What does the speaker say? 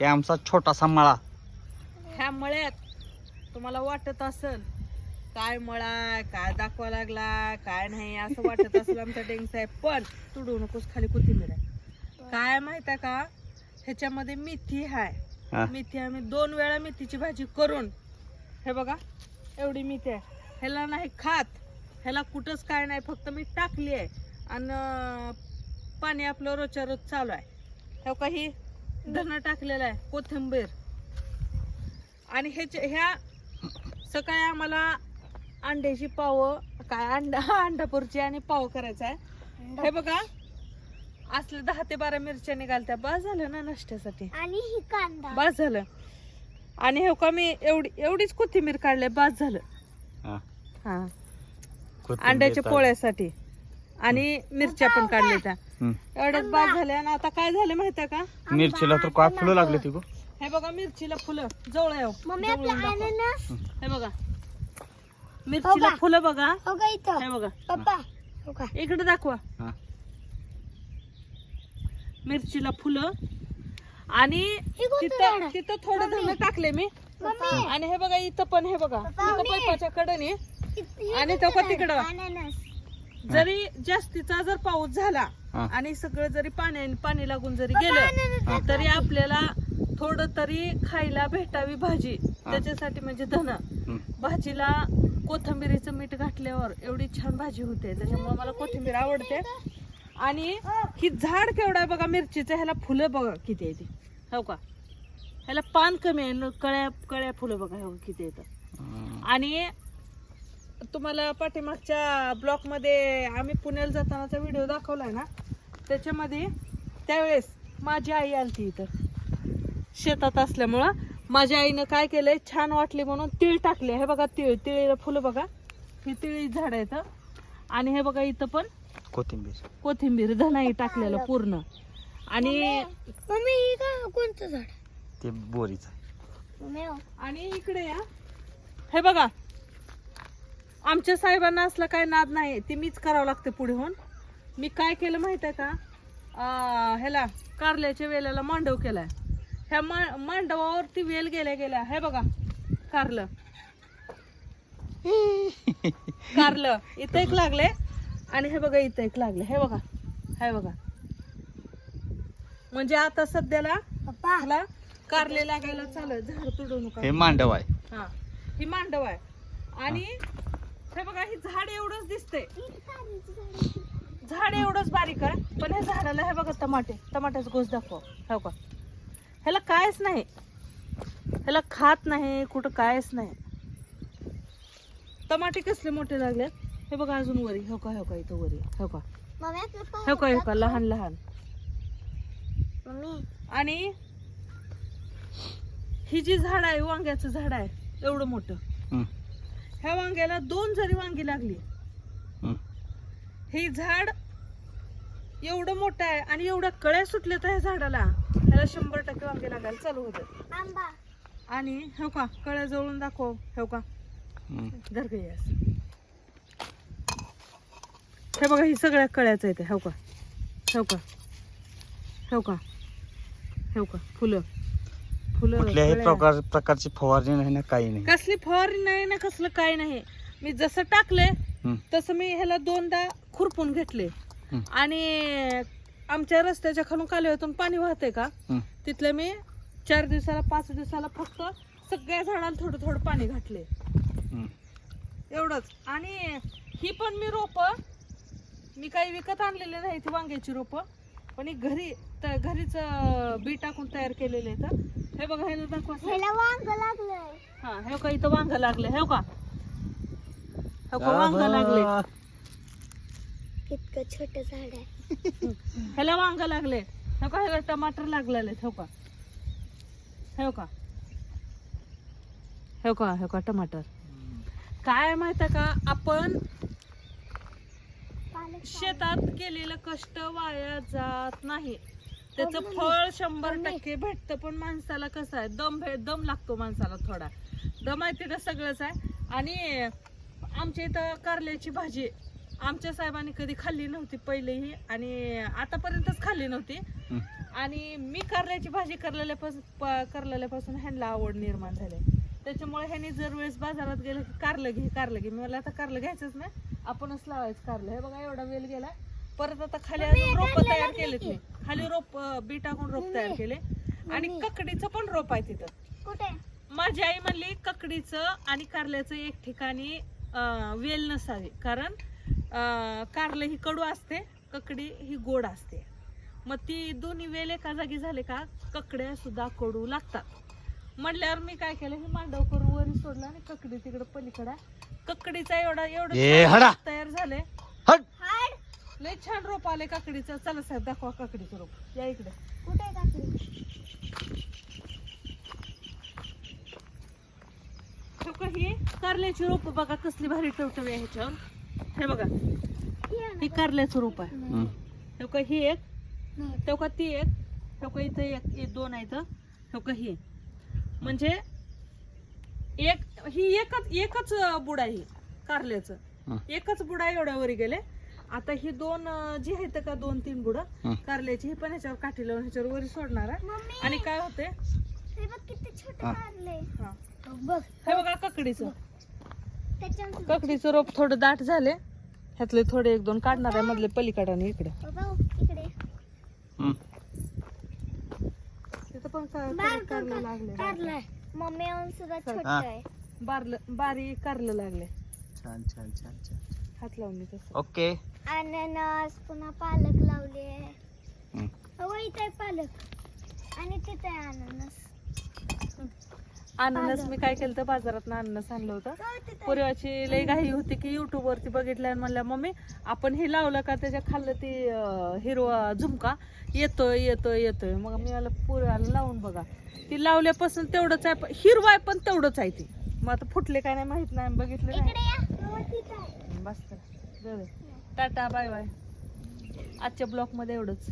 हे आमचा छोटासा मळा. ह्या मळ्यात तुम्हाला वाटत असल काय मळा काय दाखवा लागला काय नाही असं वाटत असेल आमचा डेंग साहेब पण तुडू नकोस खाली कोथिंबीर आहे. काय माहीत आहे का? ह्याच्यामध्ये मेथी हा. आहे मेथी आम्ही दोन वेळा मेथीची भाजी करून हे बघा एवढी मेथी आहे. ह्याला नाही खात. ह्याला कुठंच काय नाही फक्त मी टाकली आहे. आणि पाणी आपलं रोजच्या रोज चालू आहे. हे काही धनं टाकलेलं आहे कोथिंबीर. आणि ह्याच्या ह्या सकाळी आम्हाला अंड्याची पाव काय अंडा अंडापूरची आणि पाव करायचा आहे. हे बघा असले दहा ते बारा मिरच्या निघालत्या. बस झालं ना नाश्त्यासाठी. आणि ही कांदा. बस झालं. आणि हे का मी एवढी एवढीच कोथिंबीर काढले बस झालं. हा. हा. अंड्याच्या. पोळ्यासाठी. आणि मिरच्या पण काढल्या. एवढ्याच बाद झाल्या आणि आता काय झालं माहितीये का? मिरचीला तर काय फुलं लागले ती गो? हे बघा मिरचीला फुलं. जवळ येऊ मम्मी जवळून आपला दाखवा. अननस. हे बघा. मिरचीला बघा. फुलं बघा. हो हे बघा. हो इकडे दाखवा. हा. मिरचीला फुलं. आणि हे तिथं? तिथं थोडं धनं टाकले मी. मम्मी. आणि हे बघा इथं पण हे बघा. इथं. पैपाच्या कडने. इथं- आणि तो का. तिकडं? अननस. जरी जास्तीचा जर पाऊस झाला हा. आणि सगळं जरी पाणी पाणी लागून जरी गेलं तरी आपल्याला थोडं तरी खायला भेटावी भाजी. त्याच्यासाठी म्हणजे धन. भाजीला कोथिंबिरीचं मीठ घातल्यावर एवढी छान भाजी होते. त्याच्यामुळे मला कोथिंबीर आवडते. आणि ही झाड केवढं आहे बघा मिरचीचं ह्याला फुलं बघा किती आहे ती. हो का? ह्याला पान कमी आहे न कळ्या कळ्या फुलं बघा हो किती हम्म. आणि तुम्हाला पाठीमागच्या ब्लॉकमध्ये आम्ही पुण्याला जातानाचा व्हिडिओ दाखवलाय ना त्याच्यामध्ये त्यावेळेस माझी आई आलती इथं. शेतात असल्यामुळं माझ्या आईनं काय केलंय छान वाटले म्हणून तीळ टाकले. हे बघा तीळ तिळीला फुलं बघा. ही तिळी झाड आहेत आणि हे बघा इथं पण कोथिंबीर. कोथिंबीर धनाई टाकलेलं पूर्ण. आणि मम्मी ही का कोणतं झाड? ते बोरीचं. मम्मी हो. आणि इकडे या. हे बघा आमच्या साहेबांना असला काय नाद नाही. ते मीच करावं लागते पुढे होऊन. मी काय केलं माहीत आहे का? ह्याला कारल्याच्या वेल्याला मांडव केलाय. ह्या मा- मांडवावरती वेल गेल्या गेल्या हे बघा कारलं. कारलं इथं एक लागले आणि हे बघा इथं एक लागले हे बघा हे बघा. म्हणजे आता सध्याला पप्पा. ह्याला कारले लागायला चालू झाड तुडू नका. हे मांडव आहे. हा ही मांडव आहे. आणि हे बघा ही झाड एवढंच दिसते झाड एवढंच बारीक आहे पण ह्या झाडाला हे बघा टमाटे टमाट्याचा गोस दाखव. हो का ह्याला कायच नाही. ह्याला खात नाही कुठं कायच नाही. टमाटे कसले मोठे लागले? हे बघा अजून वरी. हो का हो का इथं वरी. हो का हो का हो का लहान लहान. मम्मी. आणि ही जी झाड आहे वांग्याचं झाड आहे एवढं मोठं. ह्या वांग्याला दोन जरी वांगी लागली. हे. झाड एवढं मोठं आहे आणि एवढ्या कळ्या सुटल्या त्या झाडाला त्याला शंभर टक्के वांगे लागायला चालू होते आंबा. आणि हो का कळ्या जवळून दाखव हो का. घरगई हे बघा ही सगळ्या कळ्याच आहे ते हो का? हो का? हो का? हो का? फुलं. फुलं कुठल्याही कळ्या. प्रकार प्रकारची फवारणी नाही ना काही नाही कसली फवारणी नाही ना कसलं काय नाही मी जसं टाकले हम्म. तसं मी ह्याला दोनदा खुरपून घेतले. आणि आमच्या रस्त्याच्या खालून कालव्यातून पाणी वाहते का हम्म. तिथले मी चार दिवसाला पाच दिवसाला फक्त सगळ्या झाडाला थोडं थोडं पाणी घातले हम्म. एवढंच आणि ही पण मी रोप मी काही विकत आणलेले नाही ती वांग्याची रोप पण ही घरी त- घरीच अं, बी टाकून तयार केलेले आहेत हे बघा ह्याला दाखवा ह्याला वांग लागलंय. हा हे का इथं वांग लागले हे का हे का वांग लागले इतकं छोट झाड आहे. ह्याला वांग लागले हे का ह्याला टमाटर लागलेले हो का हे का हे का हे का टमाटर. काय माहीत का आपण शेतात केलेलं कष्ट वाया जात नाही. त्याचं फळ शंभर टक्के भेटतं पण माणसाला कसं आहे दम भे दम लागतो माणसाला थोडा. दम आहे तिथं सगळंच आहे. आणि आमच्या इथं कारल्याची भाजी आमच्या साहेबांनी कधी खाल्ली नव्हती पहिलेही आणि आतापर्यंतच खाल्ली नव्हती. हं. आणि मी कारल्याची भाजी करलेल्यापासून करलेल्यापासून ह्यांना आवड निर्माण झाली. त्याच्यामुळे ह्यांनी जर वेळेस बाजारात गेलं की कारलं घे कारलं घे. मी मला आता कारलं घ्यायचंच नाही. आपणच लावायचं कारलं. हे बघा एवढा वेल गेला. परत आता खाली अजून रोप तयार केलेत मी. खाली रोप बी टाकून रोप तयार केले. आणि ककडीचं पण रोप आहे तिथं. कुठे? माझी आई म्हणली ककडीचं आणि कारल्याचं एक ठिकाणी वेल नसावे. कारण अं, कारलं ही कडू असते ककडी ही गोड असते. मग ती दोन्ही वेल एका जागी झाले का ककड्या सुद्धा कडू लागतात. म्हणल्यावर मी काय केलं हे मांडव करून वरी सोडलं आणि ककडी तिकडे पलीकडे. ककडीचा एवढा एवढं तयार झाले लय छान रोप आले काकडीचं. चला साहेब दाखवा काकडीचं रोप. या इकडे. कुठे टाकली हे का ही कारल्याची रोप बघा कसली भारी टवटवी आहे ह्याच्यावर. हे बघा. ही कारल्याचं रोप आहे. हं. हे का ही एक. हे का ती एक. हे का इथं एक दोन आहेत हे. का ही. म्हणजे एक ही एकच एकच बुड आहे ही. कारल्याचं. एकच बुडा एवढ्या वरी गेले. आता ही दोन अं, जी आहेत का दोन तीन बुड. कारल्याची ही पण ह्याच्यावर काठी लावून ह्याच्यावर वरी सोडणार आहे. मम्मी! आणि काय होते हे बघ किती छोटे हा. हा. बघ. हे बघा ककडीचं. ककडीचं रोप थोडं दाट झाले ह्यातले थोडे एक दोन काढणार आहे मधले पलीकडे इकडे. बघ इकडे. हं. तिथं पण का- बार कारलं लागले मम्मी येऊन सुद्धा छोट हा. आहे. बारलं बारीक कारलं लागले छान छान छान छान. हात लावून मी तसं. ओके. अननस पुन्हा पालक लावले. हं. अहो इथे आहे पालक. आणि तिथे आहे अननस. अननस मी काय केलं तर बाजारात अननस आणलं होतं. हो, पूर्वाची लई घाई होती की युट्यूब वरती बघितलं आणि म्हणल्या मम्मी आपण हे लावलं का? त्याच्या खाल्लं ती हिरवा झुमका. येतोय येतोय येतोय. मग मी मला पूर्वाला लावून बघा. ती लावल्यापासून तेवढंच आहे पण- हिरवा आहे पण तेवढंच आहे ती. मग आता फुटले काय नाही माहीत नाही बघितलं नाही. इकडे या. हो, आहे. बस. Tata bye bye. आजच्या ब्लॉकमध्ये एवढंच.